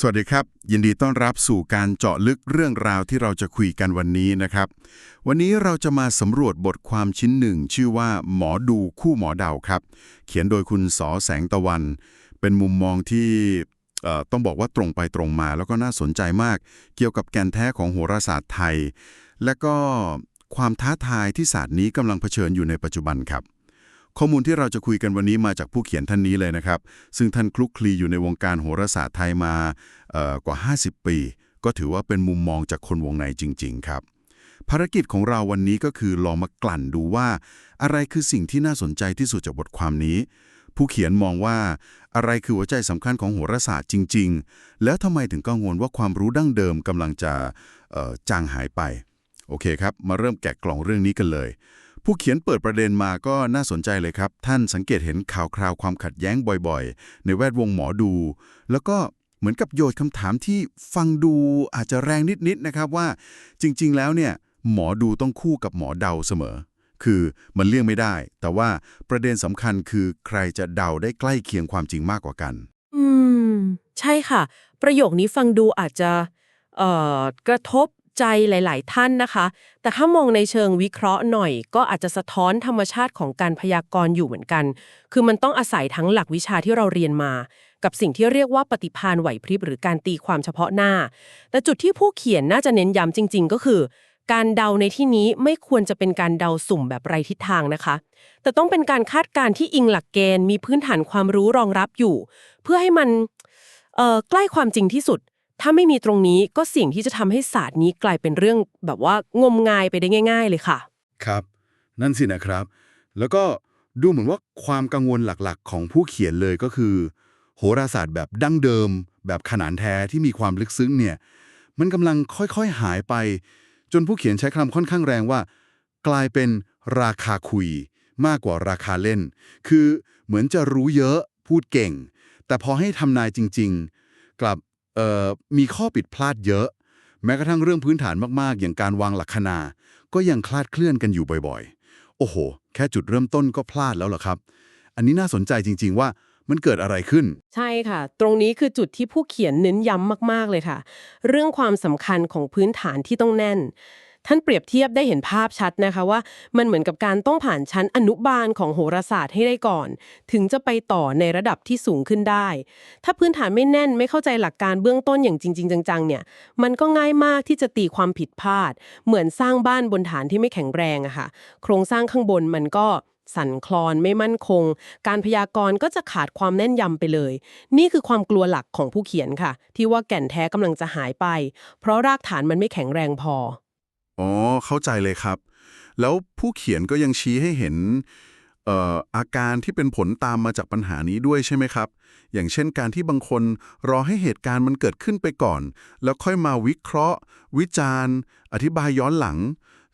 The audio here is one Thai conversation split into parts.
สวัสดีครับ ยินดีต้อนรับสู่การเจาะลึกเรื่องราวที่เราจะคุยกันวันนี้นะครับ วันนี้เราจะมาสำรวจบทความชิ้นหนึ่ง ชื่อว่า หมอดูคู่หมอเดาครับ เขียนโดยคุณสอแสงตะวัน เป็นมุมมองที่ต้องบอกว่าตรงไปตรงมา แล้วก็น่าสนใจมาก เกี่ยวกับแกนแท้ของโหราศาสตร์ไทย และก็ความท้าทายที่ศาสตร์นี้กำลังเผชิญอยู่ในปัจจุบันครับ ข้อมูลที่เราจะคุยกันวันนี้มาจากผู้เขียนท่านนี้เลยนะครับ ซึ่งท่านคลุกคลีอยู่ในวงการโหราศาสตร์ไทยมาเอ่อกว่า 50 ปี ก็ถือว่าเป็นมุมมองจากคนวงในจริง ๆ ครับ ภารกิจของเราวันนี้ก็คือลองมากลั่นดูว่า อะไรคือสิ่งที่น่าสนใจที่สุดจากบทความนี้ ผู้เขียนมองว่าอะไรคือหัวใจสำคัญของโหราศาสตร์จริง ๆ แล้วทำไมถึงกังวลว่าความรู้ดั้งเดิมกำลังจะจางหายไป โอเคครับ มาเริ่มแกะกล่องเรื่องนี้กันเลย ผู้เขียนเปิดประเด็นมาก็น่าสนใจเลยครับ ท่านสังเกตเห็นข่าวคราวความขัดแย้งบ่อยๆ ในแวดวงหมอดู แล้วก็เหมือนกับโยนคำถามที่ฟังดูอาจจะแรงนิดๆนะครับว่า จริง ๆ แล้วเนี่ยหมอดูต้องคู่กับหมอเดาเสมอ คือมันเลี่ยงไม่ได้ แต่ว่าประเด็นสำคัญคือใครจะเดาได้ใกล้เคียงความจริงมากกว่ากัน อืม ใช่ค่ะ ประโยคนี้ฟังดูอาจจะ เอ่อกระทบ ใจหลาย ๆ ท่านนะคะ แต่ถ้ามองในเชิงวิเคราะห์หน่อย ก็อาจจะสะท้อนธรรมชาติของการพยากรณ์อยู่เหมือนกัน คือมันต้องอาศัยทั้งหลักวิชาที่เราเรียนมา กับสิ่งที่เรียกว่าปฏิภาณไหวพริบหรือการตีความเฉพาะหน้า แต่จุดที่ผู้เขียนน่าจะเน้นย้ำจริง ๆ ก็คือ การเดาในที่นี้ไม่ควรจะเป็นการเดาสุ่มแบบไรทิศทางนะคะ แต่ต้องเป็นการคาดการณ์ที่อิงหลักเกณฑ์มีพื้นฐานความรู้รองรับอยู่ เพื่อให้มันเอ่อใกล้ความจริงที่สุด ถ้าไม่มีตรงนี้ก็เสิ่งที่จะทำให้ศาสตร์นี้กลายเป็นเรื่องแบบว่างมงายไปได้ง่าย ๆ เลยค่ะ ครับ นั่นสินะครับ แล้วก็ดูเหมือนว่าความกังวลหลักๆ ของผู้เขียนเลยก็คือ โหราศาสตร์แบบดั้งเดิม แบบขนานแท้ที่มีความลึกซึ้งเนี่ย มันกำลังค่อยๆหายไป จนผู้เขียนใช้คำค่อนข้างแรงว่า กลายเป็นราคาคุย มากกว่าราคาเล่น คือเหมือนจะรู้เยอะพูดเก่ง แต่พอให้ทำนายจริง ๆ กลับ มีข้อผิดพลาดเยอะ แม้กระทั่งเรื่องพื้นฐานมากๆ อย่างการวางหลักคณา ก็ยังคลาดเคลื่อนกันอยู่บ่อยๆ โอ้โห แค่จุดเริ่มต้นก็พลาดแล้วเหรอครับ อันนี้น่าสนใจจริง ๆ ว่ามันเกิดอะไรขึ้น ใช่ค่ะ ตรงนี้คือจุดที่ผู้เขียนเน้นย้ำมากๆเลยค่ะ เรื่องความสำคัญของพื้นฐานที่ต้องแน่น ท่านเปรียบเทียบได้เห็นภาพชัดนะคะว่า มันเหมือนกับการต้องผ่านชั้นอนุบาลของโหราศาสตร์ให้ได้ก่อน ถึงจะไปต่อในระดับที่สูงขึ้นได้ ถ้าพื้นฐานไม่แน่นไม่เข้าใจหลักการเบื้องต้นอย่างจริง ๆ จังๆเนี่ยมันก็ง่ายมากที่จะตีความผิดพลาด เหมือนสร้างบ้านบนฐานที่ไม่แข็งแรงอะค่ะโครงสร้างข้างบนมันก็สั่นคลอนไม่มั่นคง การพยากรณ์ก็จะขาดความแน่นยำไปเลย นี่คือความกลัวหลักของผู้เขียนค่ะ ที่ว่าแก่นแท้กำลังจะหายไป เพราะรากฐานมันไม่แข็งแรงพอ อ๋อ เข้าใจเลยครับ แล้วผู้เขียนก็ยังชี้ให้เห็นเอ่ออาการที่เป็นผลตามมาจากปัญหานี้ด้วยใช่ไหมครับ อย่างเช่นการที่บางคนรอให้เหตุการณ์มันเกิดขึ้นไปก่อน แล้วค่อยมาวิเคราะห์ วิจารณ์ อธิบายย้อนหลัง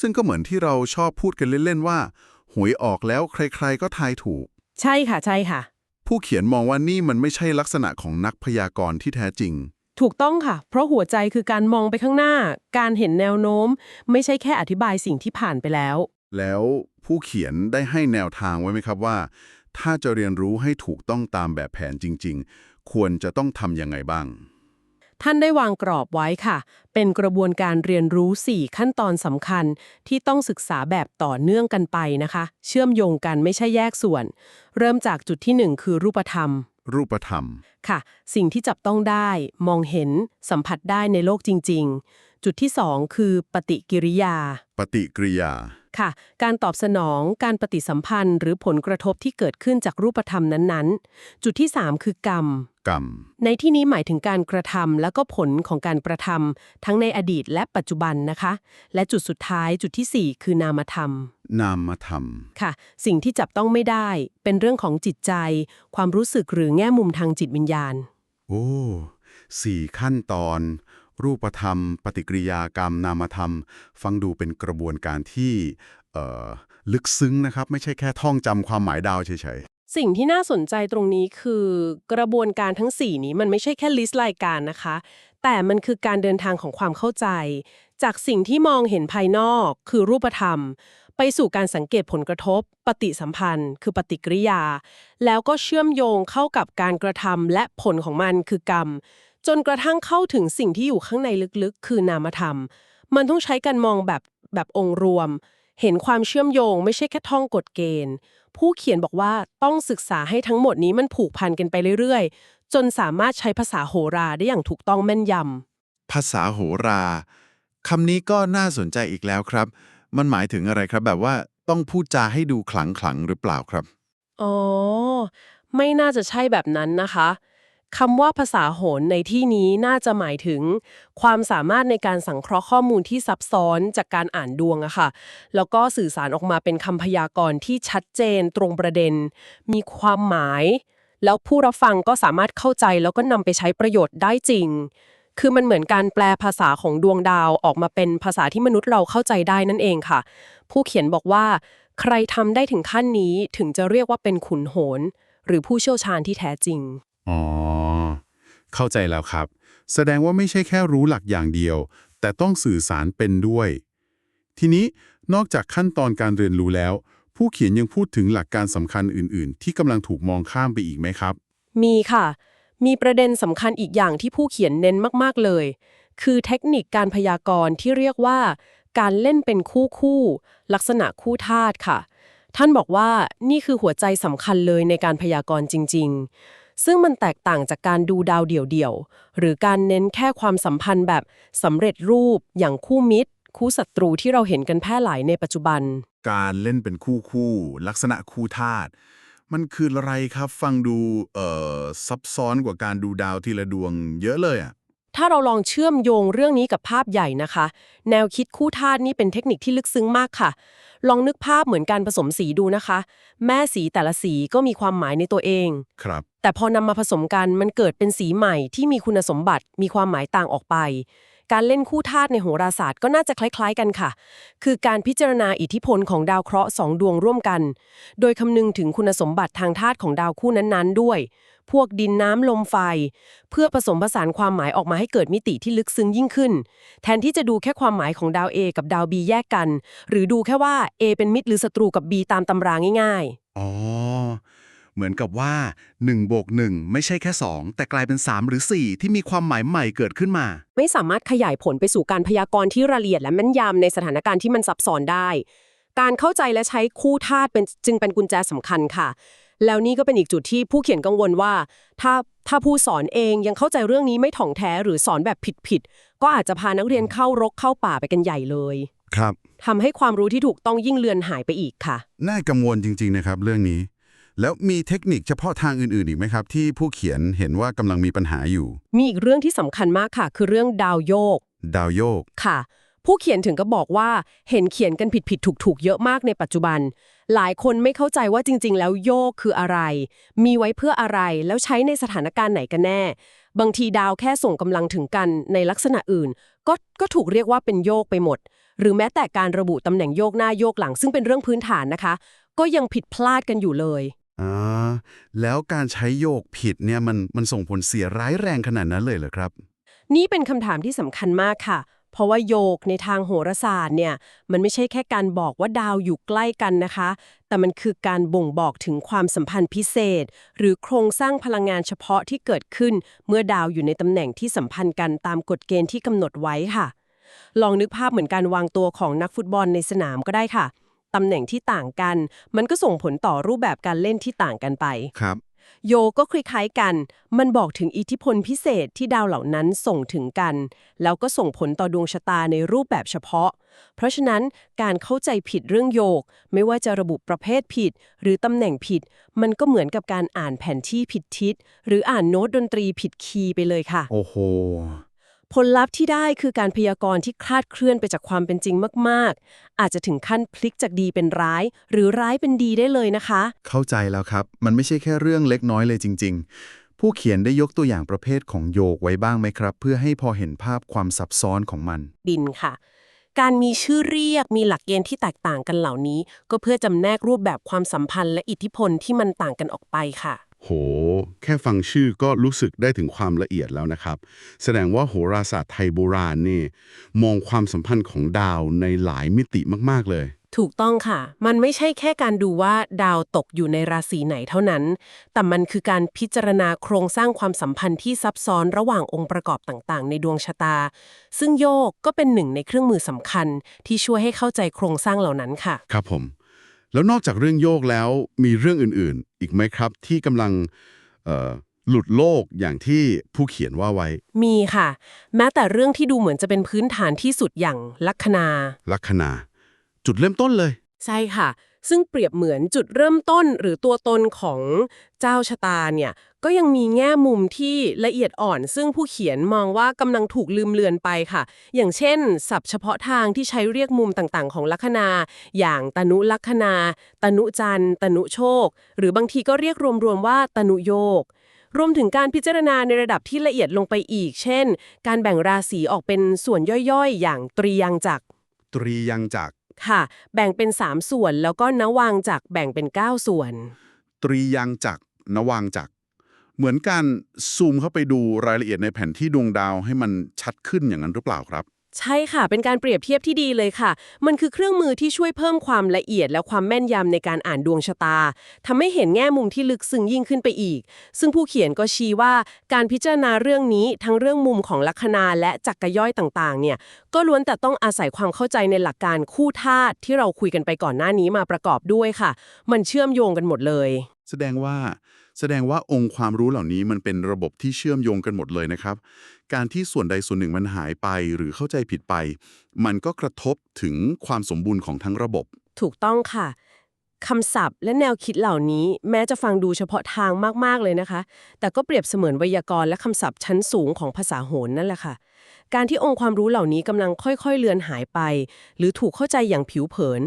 ซึ่งก็เหมือนที่เราชอบพูดกันเล่น ๆ ว่า หวยออกแล้วใคร ๆ ก็ทายถูก ใช่ค่ะ ใช่ค่ะ ผู้เขียนมองว่านี่มันไม่ใช่ลักษณะของนักพยากรณ์ที่แท้จริง ถูกต้องค่ะ เพราะหัวใจคือการมองไปข้างหน้า การเห็นแนวโน้ม ไม่ใช่แค่อธิบายสิ่งที่ผ่านไปแล้ว แล้วผู้เขียนได้ให้แนวทางไว้ไหมครับว่า ถ้าจะเรียนรู้ให้ถูกต้องตามแบบแผนจริง ๆ ควรจะต้องทำยังไงบ้าง ท่านได้วางกรอบไว้ค่ะ เป็นกระบวนการเรียนรู้ 4 ขั้นตอนสำคัญ ที่ต้องศึกษาแบบต่อเนื่องกันไปนะคะ เชื่อมโยงกันไม่ใช่แยกส่วน เริ่มจากจุดที่ 1 คือรูปธรรม รูปธรรม ค่ะ สิ่งที่จับต้องได้ มองเห็น สัมผัสได้ในโลกจริง ๆ จุดที่ 2 คือปฏิกิริยา ปฏิกิริยา ค่ะ การตอบสนอง การปฏิสัมพันธ์ หรือผลกระทบที่เกิดขึ้นจากรูปธรรมนั้นๆ จุดที่ 3 คือกรรม กรรม ในที่นี้หมายถึงการกระทำและก็ผลของการกระทำทั้งในอดีตและปัจจุบันนะคะ และจุดสุดท้ายจุดทีสี่ 4 คือนามธรรม นามธรรม ค่ะ สิ่งที่จับต้องไม่ได้ เป็นเรื่องของจิตใจ ความรู้สึกหรือแง่มุมทางจิตวิญญาณ โอ้สี่ขั้นตอน รูปธรรม ปฏิกิริยากรรม นามธรรม ฟังดูเป็นกระบวนการที่เอ่อลึกซึ้งนะครับ ไม่ใช่แค่ท่องจำความหมายดาวเฉย สิ่งที่น่าสนใจตรงนี้คือกระบวนการทั้ง 4 นี้มันไม่ใช่แค่ลิสต์รายการนะคะ แต่มันคือการเดินทางของความเข้าใจ จากสิ่งที่มองเห็นภายนอก คือรูปธรรม ไปสู่การสังเกตผลกระทบ ปฏิสัมพันธ์ คือปฏิกิริยา แล้วก็เชื่อมโยงเข้ากับการกระทำและผลของมันคือกรรม จนกระทั่งเข้าถึงสิ่งที่อยู่ข้างในลึกๆ คือนามธรรม มันต้องใช้การมองแบบแบบองค์รวม เห็นความเชื่อมโยง ไม่ใช่แค่ท่องกฎเกณฑ์ ผู้เขียนบอกว่าต้องศึกษาให้ทั้งหมดนี้มันผูกพันกันไปเรื่อยๆ จนสามารถใช้ภาษาโหราได้อย่างถูกต้องแม่นยำภาษาโหราคำนี้ก็น่าสนใจอีกแล้วครับ มันหมายถึงอะไรครับ แบบว่าต้องพูดจาให้ดูขลังขลังๆหรือเปล่าครับ อ๋อ ไม่น่าจะใช่แบบนั้นนะคะ คำว่าภาษาโหรในที่นี้น่าจะหมายถึง ความสามารถในการสังเคราะห์ข้อมูลที่ซับซ้อนจากการอ่านดวงอะค่ะ แล้วก็สื่อสารออกมาเป็นคำพยากรณ์ที่ชัดเจนตรงประเด็น มีความหมาย แล้วผู้รับฟังก็สามารถเข้าใจแล้วก็นำไปใช้ประโยชน์ได้จริง คือมันเหมือนการแปลภาษาของดวงดาวออกมาเป็นภาษาที่มนุษย์เราเข้าใจได้นั่นเองค่ะ ผู้เขียนบอกว่า ใครทำได้ถึงขั้นนี้ถึงจะเรียกว่าเป็นขุนโหรหรือผู้เชี่ยวชาญที่แท้จริง อ๋อ เข้าใจแล้วครับ แสดงว่าไม่ใช่แค่รู้หลักอย่างเดียว แต่ต้องสื่อสารเป็นด้วย ทีนี้นอกจากขั้นตอนการเรียนรู้แล้ว ผู้เขียนยังพูดถึงหลักการสำคัญอื่น ๆ ที่กำลังถูกมองข้ามไปอีกไหมครับ มีค่ะ มีประเด็นสำคัญอีกอย่างที่ผู้เขียนเน้นมาก ๆ เลย คือเทคนิคการพยากรณ์ที่เรียกว่า การเล่นเป็นคู่คู่ลักษณะคู่ธาตุค่ะท่านบอกว่านี่คือหัวใจสำคัญเลยในการพยากรณ์จริงๆ ซึ่งมันแตกต่างจากการดูดาวเดี่ยวๆ หรือการเน้นแค่ความสัมพันธ์แบบสำเร็จรูปอย่างคู่มิตร คู่ศัตรูที่เราเห็นกันแพร่หลายในปัจจุบัน การเล่นเป็นคู่คู่ๆลักษณะคู่ธาตุมันคืออะไรครับฟังดูเอ่อซับซ้อนกว่าการดูดาวทีละดวงเยอะเลยอะถ้าเราลองเชื่อมโยงเรื่องนี้กับภาพใหญ่นะคะ แนวคิดคู่ธาตุนี่เป็นเทคนิคที่ลึกซึ้งมากค่ะ ลองนึกภาพเหมือนการผสมสีดูนะคะ แม่สีแต่ละสีก็มีความหมายในตัวเอง ครับ แต่พอนำมาผสมกันมันเกิดเป็นสีใหม่ที่มีคุณสมบัติมีความหมายต่างออกไป การเล่นคู่ธาตุในโหราศาสตร์ก็น่าจะคล้าย ๆกันค่ะ คือการพิจารณาอิทธิพลของดาวเคราะห์สองดวงร่วมกัน โดยคำนึงถึงคุณสมบัติทางธาตุของดาวคู่นั้นๆ ด้วย พวกดินน้ำลมไฟ เพื่อผสมผสานความหมายออกมาให้เกิดมิติที่ลึกซึ้งยิ่งขึ้น แทนที่จะดูแค่ความหมายของดาว A กับดาว B แยกกัน หรือดูแค่ว่า A เป็นมิตรหรือศัตรูกับ B ตามตำราง่าย ๆ อ๋อ เหมือนกับว่า1บวก1ไม่ใช่แค่ 2 แต่กลายเป็น 3 หรือ 4 ที่มีความหมายใหม่เกิดขึ้นมาๆไม่สามารถขยายผลไปสู่การพยากรณ์ที่ละเอียดและแม่นยำในสถานการณ์ที่มันซับซ้อนได้ การเข้าใจและใช้คู่ธาตุเป็นจึงเป็นกุญแจสำคัญค่ะ แล้วนี่ก็เป็นอีกจุดที่ผู้เขียนกังวลว่า ถ้าถ้าผู้สอนเองยังเข้าใจเรื่องนี้ไม่ถ่องแท้หรือสอนแบบผิดๆก็อาจจะพานักเรียนเข้ารกเข้าป่าไปกันใหญ่เลยครับทำให้ความรู้ที่ถูกต้องยิ่งเลือนหายไปอีกค่ะ น่ากังวลจริง ๆ นะครับ เรื่องนี้ แล้วมีเทคนิคเฉพาะทางอื่นๆอีกไหมครับ ที่ผู้เขียนเห็นว่ากำลังมีปัญหาอยู่ มีอีกเรื่องที่สำคัญมากค่ะ คือเรื่องดาวโยก ดาวโยกค่ะ ผู้เขียนถึงก็บอกว่าเห็นเขียนกันผิดผิดถูกถูกๆเยอะมากในปัจจุบัน หลายคนไม่เข้าใจว่าจริง ๆ แล้วโยกคืออะไร มีไว้เพื่ออะไรแล้วใช้ในสถานการณ์ไหนกันแน่ บางทีดาวแค่ส่งกำลังถึงกันในลักษณะอื่น ก็ก็ถูกเรียกว่าเป็นโยกไปหมด หรือแม้แต่การระบุตำแหน่งโยกหน้าโยกหลังซึ่งเป็นเรื่องพื้นฐานนะคะ ก็ยังผิดพลาดกันอยู่เลย อ่าแล้วการใช้โยกผิดเนี่ยมันมันส่งผลเสียร้ายแรงขนาดนั้นเลยเหรอครับ นี่เป็นคำถามที่สำคัญมากค่ะ เพราะว่าโยกในทางโหราศาสตร์เนี่ย มันไม่ใช่แค่การบอกว่าดาวอยู่ใกล้กันนะคะ แต่มันคือการบ่งบอกถึงความสัมพันธ์พิเศษ หรือโครงสร้างพลังงานเฉพาะที่เกิดขึ้น เมื่อดาวอยู่ในตำแหน่งที่สัมพันธ์กันตามกฎเกณฑ์ที่กำหนดไว้ค่ะ ลองนึกภาพเหมือนการวางตัวของนักฟุตบอลในสนามก็ได้ค่ะ ตำแหน่งที่ต่างกัน มันก็ส่งผลต่อรูปแบบการเล่นที่ต่างกันไป ครับ โยก็คล้ายๆกัน มันบอกถึงอิทธิพลพิเศษที่ดาวเหล่านั้นส่งถึงกัน แล้วก็ส่งผลต่อดวงชะตาในรูปแบบเฉพาะ เพราะฉะนั้นการเข้าใจผิดเรื่องโยก ไม่ว่าจะระบุประเภทผิด หรือตำแหน่งผิด มันก็เหมือนกับการอ่านแผนที่ผิดทิศ หรืออ่านโน้ตดนตรีผิดคีย์ไปเลยค่ะ โอ้โห ผลลัพธ์ที่ได้คือการพยากรณ์ที่คลาดเคลื่อนไปจากความเป็นจริงมาก ๆ อาจจะถึงขั้นพลิกจากดีเป็นร้าย หรือร้ายเป็นดีได้เลยนะคะ เข้าใจแล้วครับ มันไม่ใช่แค่เรื่องเล็กน้อยเลยจริง ๆ ผู้เขียนได้ยกตัวอย่างประเภทของโยกไว้บ้างไหมครับ เพื่อให้พอเห็นภาพความซับซ้อนของมันดินค่ะ การมีชื่อเรียกมีหลักเกณฑ์ที่แตกต่างกันเหล่านี้ ก็เพื่อจำแนกรูปแบบความสัมพันธ์และอิทธิพลที่มันต่างกันออกไปค่ะ โห แค่ฟังชื่อก็รู้สึกได้ถึงความละเอียดแล้วนะครับ แสดงว่าโหราศาสตร์ไทยโบราณนี่ มองความสัมพันธ์ของดาวในหลายมิติมากๆเลย ถูกต้องค่ะ มันไม่ใช่แค่การดูว่าดาวตกอยู่ในราศีไหนเท่านั้น แต่มันคือการพิจารณาโครงสร้างความสัมพันธ์ที่ซับซ้อนระหว่างองค์ประกอบต่างๆ ในดวงชะตา ซึ่งโยกก็เป็นหนึ่งในเครื่องมือสำคัญที่ช่วยให้เข้าใจโครงสร้างเหล่านั้นค่ะ ครับผม แล้วนอกจากเรื่องโยกแล้วมีเรื่องอื่นๆ อีกไหมครับ ที่กำลังเอ่อหลุดโลกอย่างที่ผู้เขียนว่าไว้ มีค่ะ แม้แต่เรื่องที่ดูเหมือนจะเป็นพื้นฐานที่สุดอย่างลัคนา ลัคนา จุดเริ่มต้นเลย ใช่ค่ะ ซึ่งเปรียบเหมือนจุดเริ่มต้นหรือตัวตนของเจ้าชะตาเนี่ยก็ยังมีแง่มุมที่ละเอียดอ่อน ซึ่งผู้เขียนมองว่ากำลังถูกลืมเลือนไปค่ะ อย่างเช่นศัพท์เฉพาะทางที่ใช้เรียกมุมต่างๆ ของลัคนา อย่างตนุลัคนา ตนุจันตนุโชค หรือบางทีก็เรียกรวมๆว่าตนุโยกรวมถึงการพิจารณาในระดับที่ละเอียดลงไปอีก เช่น การแบ่งราศีออกเป็นส่วนย่อยๆ อย่างตรียังจักตรียังจาก ค่ะ แบ่งเป็น 3 ส่วนแล้วก็นวางจักรแบ่งเป็น 9 ส่วน ตรียังจากนวางจากเหมือนการซูมเข้าไปดูรายละเอียดในแผนที่ดวงดาวให้มันชัดขึ้นอย่างนั้นหรือเปล่าครับ ใช่ค่ะ เป็นการเปรียบเทียบที่ดีเลยค่ะ มันคือเครื่องมือที่ช่วยเพิ่มความละเอียดและความแม่นยำในการอ่านดวงชะตา ทำให้เห็นแง่มุมที่ลึกซึ้งยิ่งขึ้นไปอีก ซึ่งผู้เขียนก็ชี้ว่าการพิจารณาเรื่องนี้ทั้งเรื่องมุมของลัคนาและจักรย่อยต่างๆ เนี่ย ก็ล้วนแต่ต้องอาศัยความเข้าใจในหลักการคู่ธาตุที่เราคุยกันไปก่อนหน้านี้มาประกอบด้วยค่ะ มันเชื่อมโยงกันหมดเลย แสดงว่าแสดงว่าองค์ความรู้เหล่านี้มันเป็นระบบที่เชื่อมโยงกันหมดเลยนะครับ การที่ส่วนใดส่วนหนึ่งมันหายไปหรือเข้าใจผิดไป มันก็กระทบถึงความสมบูรณ์ของทั้งระบบ ถูกต้องค่ะคำศัพท์และแนวคิดเหล่านี้แม้จะฟังดูเฉพาะทางมาก ๆ เลยนะคะ แต่ก็เปรียบเสมือนไวยากรณ์และคำศัพท์ชั้นสูงของภาษาโหรนั่นแหละค่ะ การที่องค์ความรู้เหล่านี้กำลังค่อย ๆ เลือนหายไป หรือถูกเข้าใจอย่างผิวเผิน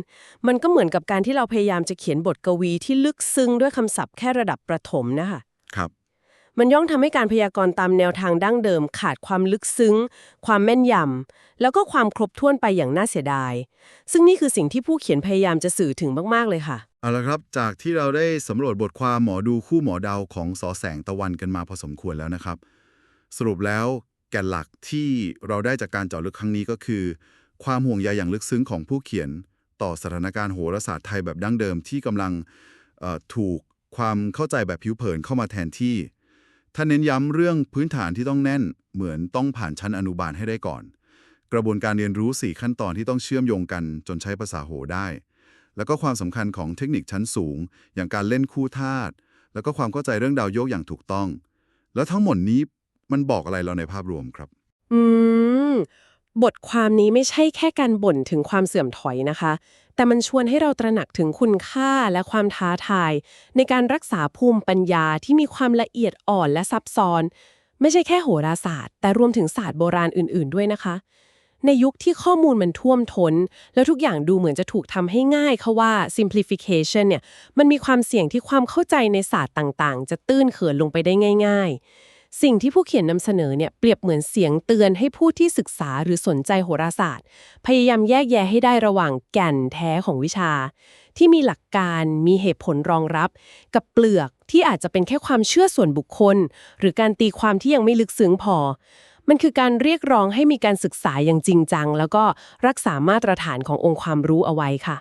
มันก็เหมือนกับการที่เราพยายามจะเขียนบทกวีที่ลึกซึ้งด้วยคำศัพท์แค่ระดับประถมนะคะ ครับ มันย่อมทำให้การพยากรณ์ตามแนวทางดั้งเดิมขาดความลึกซึ้ง ความแม่นยำแล้วก็ความครบถ้วนไปอย่างน่าเสียดาย ซึ่งนี่คือสิ่งที่ผู้เขียนพยายามจะสื่อถึงมาก ๆ เลยค่ะ เอาละครับ จากที่เราได้สำรวจบทความหมอดูคู่หมอเดาวของสอแสงตะวันกันมาพอสมควรแล้วนะครับ สรุปแล้วแก่นหลักที่เราได้จากการเจาะลึกครั้งนี้ก็คือ ความห่วงใยอย่างลึกซึ้งของผู้เขียน ต่อสถานการณ์โหราศาสตร์ไทยแบบดั้งเดิมที่กำลังถูกความเข้าใจแบบผิวเผินเข้ามาแทนที่ ท่านเน้นย้ำเรื่องพื้นฐานที่ต้องแน่น เหมือนต้องผ่านชั้นอนุบาลให้ได้ก่อน กระบวนการเรียนรู้ 4 ขั้นตอนที่ต้องเชื่อมโยงกันจนใช้ภาษาโหได้ แล้วก็ความสำคัญของเทคนิคชั้นสูง อย่างการเล่นคู่ธาตุแล้วก็ความเข้าใจเรื่องดาวโยกอย่างถูกต้อง แล้วทั้งหมดนี้มันบอกอะไรเราในภาพรวมครับ อืม บทความนี้ไม่ใช่แค่การบ่นถึงความเสื่อมถอยนะคะ แต่มันชวนให้เราตระหนักถึงคุณค่าและความท้าทาย ในการรักษาภูมิปัญญาที่มีความละเอียดอ่อนและซับซ้อน ไม่ใช่แค่โหราศาสตร์ แต่รวมถึงศาสตร์โบราณอื่น ๆ ด้วยนะคะ ในยุคที่ข้อมูลมันท่วมท้น แล้วทุกอย่างดูเหมือนจะถูกทำให้ง่ายเขาว่า simplification เนี่ย มันมีความเสี่ยงที่ความเข้าใจในศาสตร์ต่าง ๆ จะตื้นเขินลงไปได้ง่าย ๆ สิ่งที่ผู้เขียนนำเสนอเนี่ยเปรียบเหมือนเสียงเตือนให้ผู้ที่ศึกษาหรือสนใจโหราศาสตร์ พยายามแยกแยะให้ได้ระหว่างแก่นแท้ของวิชา ที่มีหลักการมีเหตุผลรองรับ กับเปลือกที่อาจจะเป็นแค่ความเชื่อส่วนบุคคล หรือการตีความที่ยังไม่ลึกซึ้งพอ มันคือการเรียกร้องให้มีการศึกษาอย่างจริงจัง แล้วก็รักษามาตรฐานขององค์ความรู้เอาไว้ค่ะ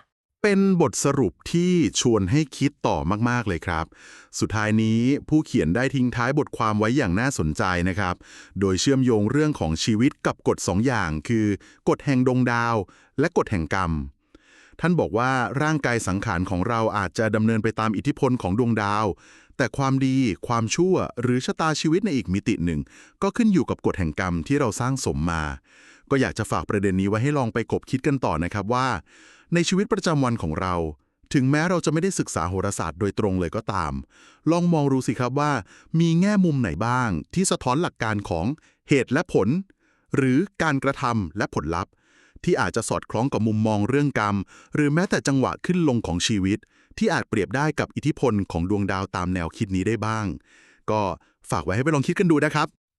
เป็นบทสรุปที่ชวนให้คิดต่อมาก ๆ เลยครับ สุดท้ายนี้ผู้เขียนได้ทิ้งท้ายบทความไว้อย่างน่าสนใจนะครับ โดยเชื่อมโยงเรื่องของชีวิตกับกฎสองอย่าง คือกฎแห่งดวงดาว และกฎแห่งกรรม ท่านบอกว่าร่างกายสังขารของเราอาจจะดำเนินไปตามอิทธิพลของดวงดาว แต่ความดี ความชั่ว หรือชะตาชีวิตในอีกมิติหนึ่ง ก็ขึ้นอยู่กับกฎแห่งกรรมที่เราสร้างสมมา ก็อยากจะฝากประเด็นนี้ไว้ให้ลองไปกบคิดกันต่อนะครับว่า ในชีวิตประจำวันของเรา ถึงแม้เราจะไม่ได้ศึกษาโหราศาสตร์โดยตรงเลยก็ตาม ลองมองดูสิครับว่า มีแง่มุมไหนบ้าง ที่สะท้อนหลักการของเหตุและผล หรือการกระทำและผลลัพธ์ ที่อาจจะสอดคล้องกับมุมมองเรื่องกรรม หรือแม้แต่จังหวะขึ้นลงของชีวิต ที่อาจเปรียบได้กับอิทธิพลของดวงดาวตามแนวคิดนี้ได้บ้าง ก็ฝากไว้ให้ไปลองคิดกันดูนะครับ